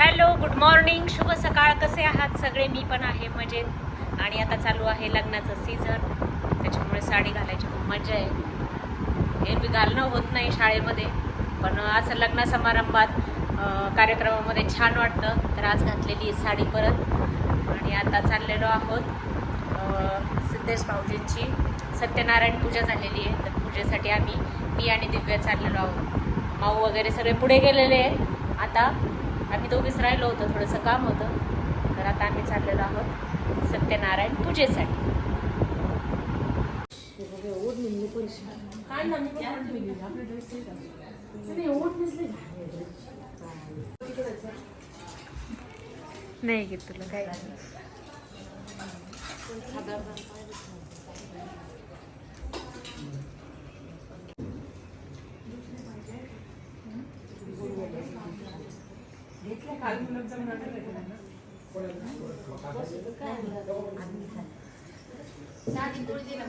Hello good morning. शुभ सकाळ. कसे आहात सगळे? मी पण आहे मजेत. आणि आता चालू आहे लग्नाचं सीझन. त्याच्यामुळे साडी घालायची खूप मजा आहे. एरवी घालणं होत नाही शाळेमध्ये. पण असं लग्न समारंभात कार्यक्रमामध्ये छान वाटतं. तर आज घातलेली आहे साडी परत. आणि आता चाललेलो आहोत सिद्धेश भाऊजींची. सत्यनारायण पूजा झालेली आहे. तर पूजेसाठी आम्ही मी आणि दिव्या चाललेलो आहोत. माऊ वगैरे सगळे पुढे गेलेले आहेत. आता आम्ही दोघीच राहिलो होतो थोडंसं काम होतं. तर आता आम्ही चाललेलो आहोत. सत्यनारायण पूजेसाठी. नाही घेत तुला काय साधी गोळी दिला